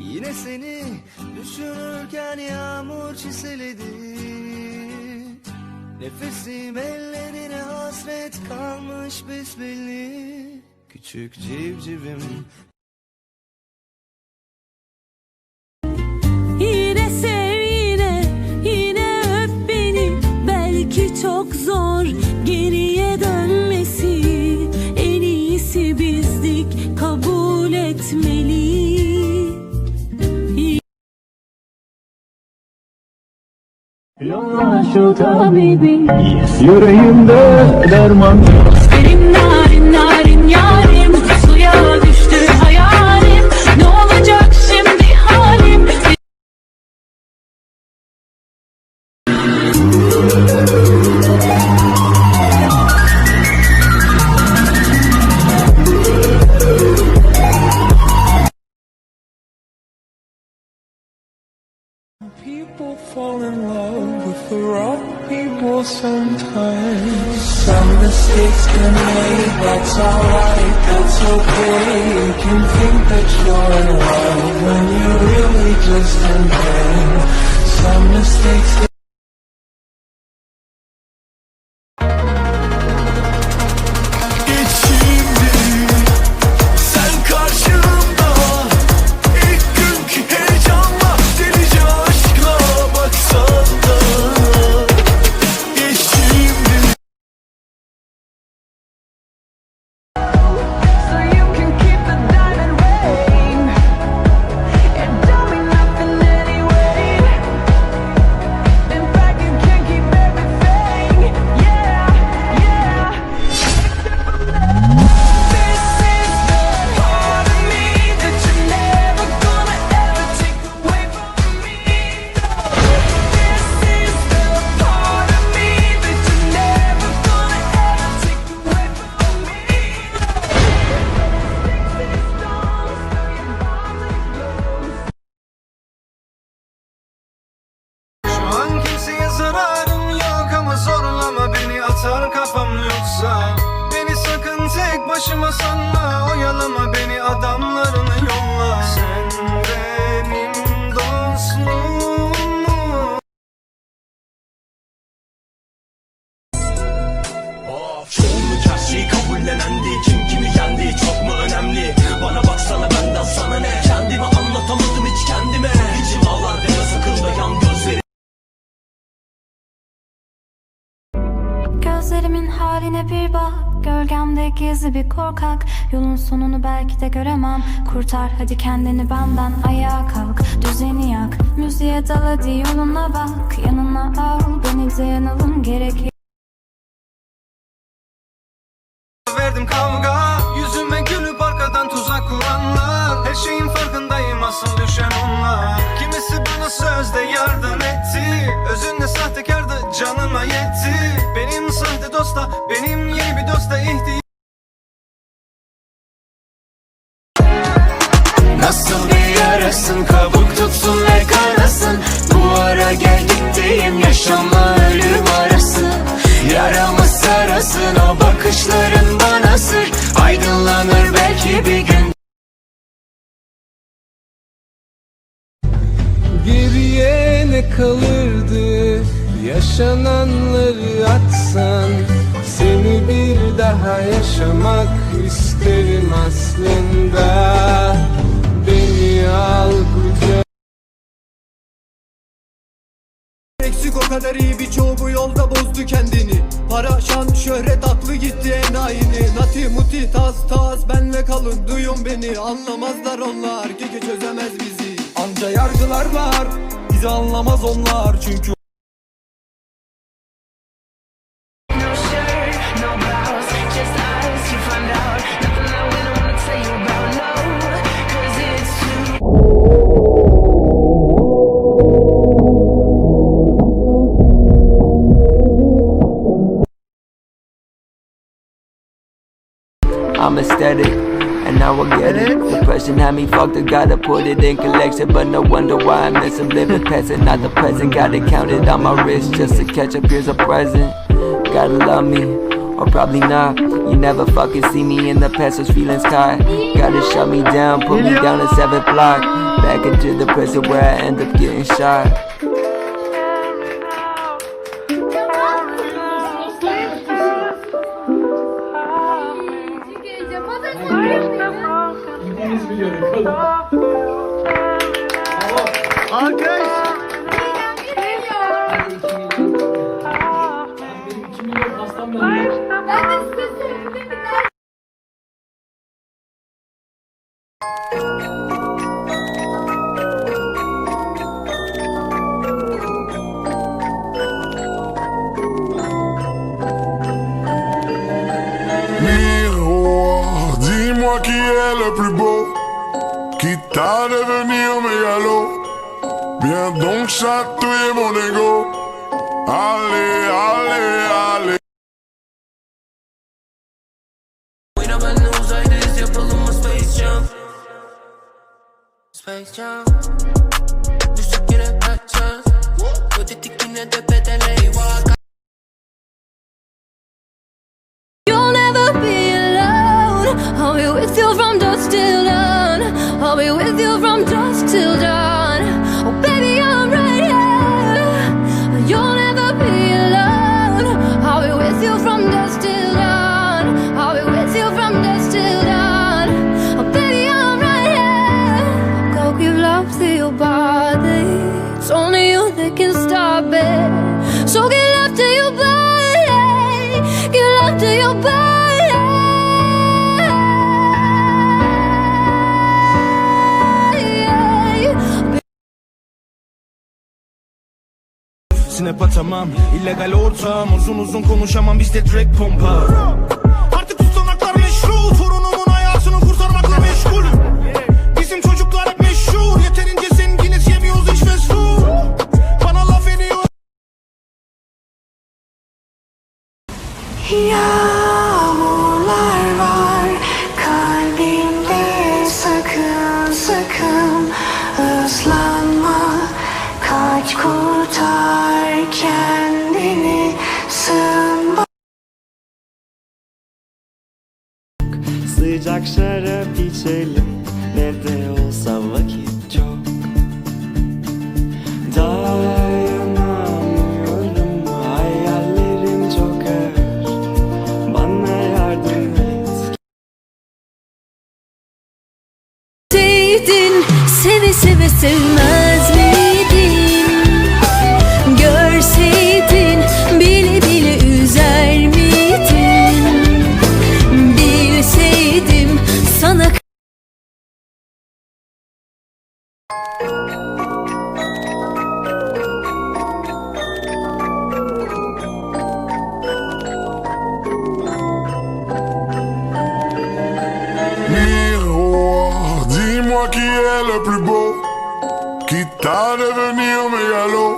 Yine seni düşünürken yağmur çiseledi. Nefesim ellerine hasret kalmış besbelli. Küçük civcivim. Yine sev yine, yine öp beni. Belki çok zor geriye dönmesi. En iyisi bizdik kabul etmeli Yolla şu tabibi Yüreğimde derman. Benim narin narin yarim. Suya düştü hayalim. Ne olacak şimdi halim? People fall in love the wrong people sometimes. Some mistakes get made, that's alright, that's okay. You can think that you're in love when you're really just in pain. Some mistakes zorlama beni atar kafam yoksa Beni sakın tek başıma sanma. Oyalama beni adamlarını yolla. Sen haline bir bak. Gölgemde gizli bir korkak. Yolun sonunu belki de göremem. Kurtar hadi kendini benden Ayağa kalk. Düzeni yak Müziğe dal hadi yoluna bak. Yanına al beni de yanalım gerek Verdim kavga Yüzüme gülüp arkadan tuzak kuranlar. Her şeyin farkındayım asıl düşen onlar. Kimisi bana sözde yardım etti. Özünde sahtekardı bir yarasın kabuk tutsun ve kanasın Bu ara gel gittiğim yaşamla ölüm arası. Yaramı sarasın o bakışların bana sır. Aydınlanır belki bir gün. Geriye ne kalırdı Yaşananları atsan? Seni bir daha yaşamak isterim aslında kadar iyi birçoğu bu yolda bozdu kendini. Para, şan, şöhret aklı gitti en aynı Nati, muti, taz, taz benle kalın duyun beni. Anlamazlar onlar, gece çözemez bizi. Anca yargılarlar, bizi anlamaz onlar. Çünkü I'm aesthetic, and now I get it. Depression had me fucked, I gotta put it in collection. But no wonder why I miss him living past it, not the present. Gotta count it on my wrist just to catch up. Here's a present. Gotta love me, or probably not. You never fucking see me in the past, those feelings caught. Gotta shut me down, put me down a seventh block. back into the prison where I end up getting shot. Mon chat, tu es mon ego. Allez, allez, allez. Wait up my news like this, yeah, pull my space jump. Space jump. You should get a hot chance. Put the tick in the pedal, walk. You'll never be alone. I'll be with you from dusk till dawn. I'll be with you from dusk till dawn. Snap atamam illegal ortam Uzun uzun konuşamam bizde direkt pompa. Artık tutanaklar meşru Torunumun hayatını kurtarmakla meşgul. Bizim çocuklar hep meşhur Yeterince zenginiz yemiyoruz hiç fast Bana laf ediyor Yağmurlar Sıcak şarap içelim. Ne de olsa vakit çok. Dayanamıyorum Hayallerim çok ağır. Bana yardım et. Sevdin, seve seve sevmez beau, qui t'a devenir mégalo.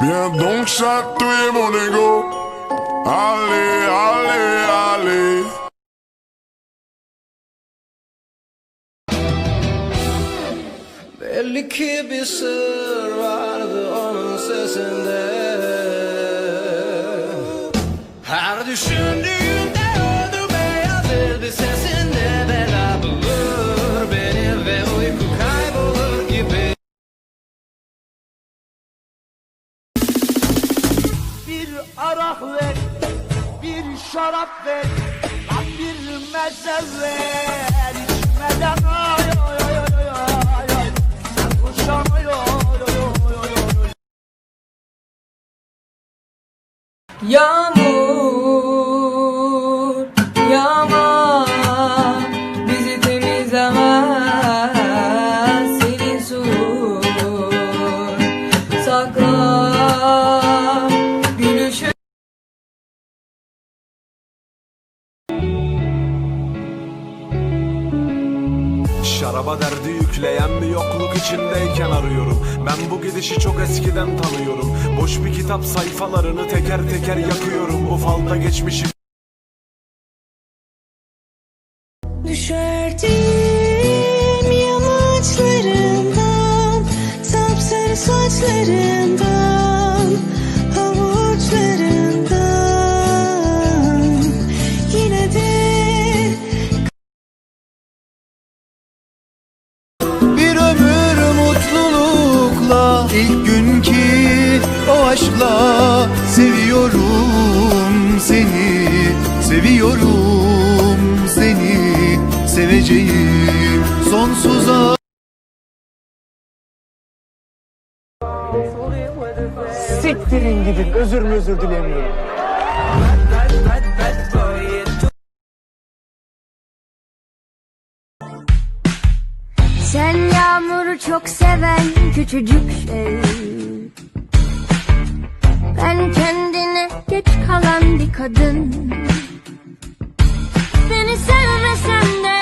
Viens donc chatouiller mon ego. Allez, allez, allez. Belli ki bir sır vardı onun sesinde Her düşündüğümde şarap ver, lan bir meze ver. İçmeden ay ay ay ay ay ay. Sen ay ay. Yağmur, teker yakıyorum Ufalda geçmişi. Düşerdim yamaçlarından Sapsarı saçlarından seviyorum seni Seviyorum seni. Seveceğim sonsuza. Siktirin gidin. Özür mü özür dilemiyorum. Sen yağmuru çok seven küçücük şey Ben kendine geç kalan bir kadın Beni sevmesen de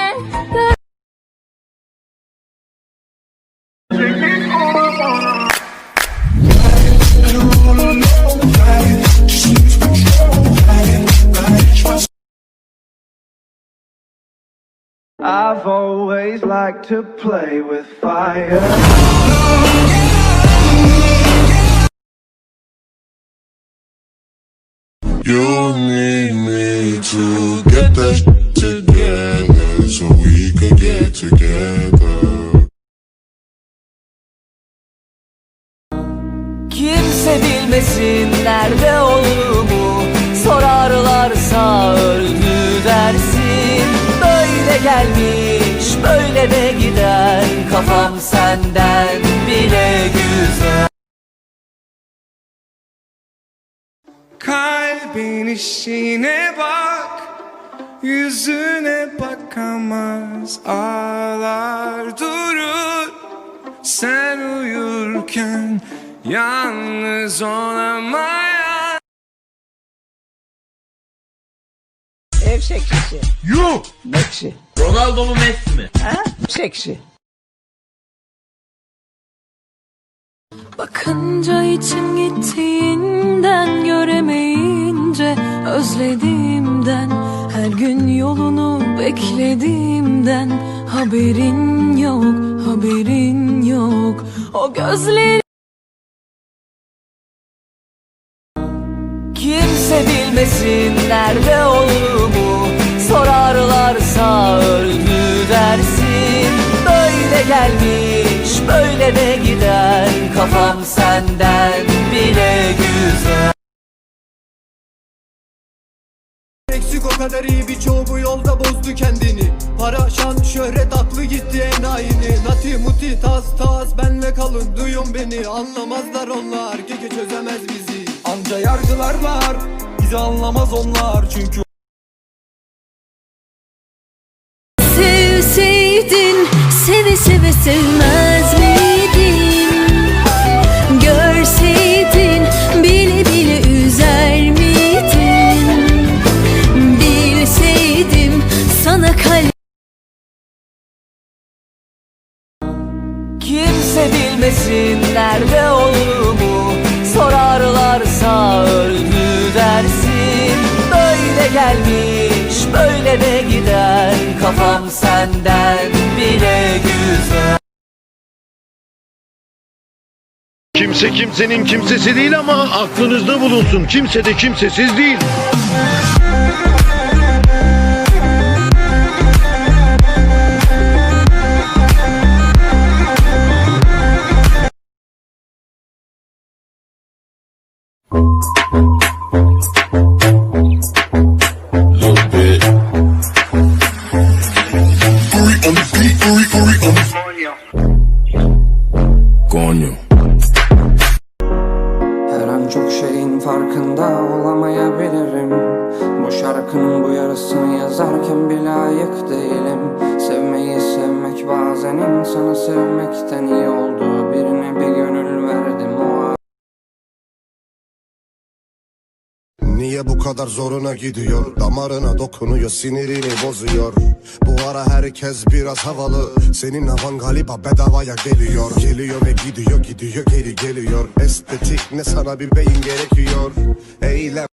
I've always liked to play with fire. You need me to get that together so we could get together. Kimse bilmesin nerede olduğumu. Sorarlarsa öldü dersin. Böyle gelmiş böyle de gider Kafam senden bile güzel. Kalbin işine bak Yüzüne bakamaz Ağlar durur Sen uyurken Yalnız olamayan Evşek kişi. You! Bekşi. Ronaldo mu Messi mi? Şekşi. Bakınca içim gittiğinden göremeyince özlediğimden her gün yolunu beklediğimden. Haberin yok haberin yok. O gözleri Kimse bilmesin nerede olduğumu. Sorarlarsa öldü dersin. Böyle gelmiş böyle de gider. Kafam senden bile güzel Eksik o kadar iyi birçoğu bu yolda bozdu kendini. Para, şan, şöhret aklı gitti enayini. Nati, muti, tas, tas benle kalın duyun beni. Anlamazlar onlar gece çözemez bizi. Anca yargılar var. Bizi anlamaz onlar. Çünkü Sevseydin seve seve sevmez gelmiş böyle de gider Kafam senden bile güzel Kimse kimsenin kimsesi değil ama aklınızda bulunsun. Kimse de kimsesiz değil. Bazen insanı sevmekten iyi olduğu birine bir gönül verdim o Niye bu kadar zoruna gidiyor? Damarına dokunuyor sinirini bozuyor. Bu ara herkes biraz havalı. Senin havan galiba bedavaya geliyor. Geliyor ve gidiyor gidiyor geri geliyor. Estetik ne sana bir beyin gerekiyor? Eylem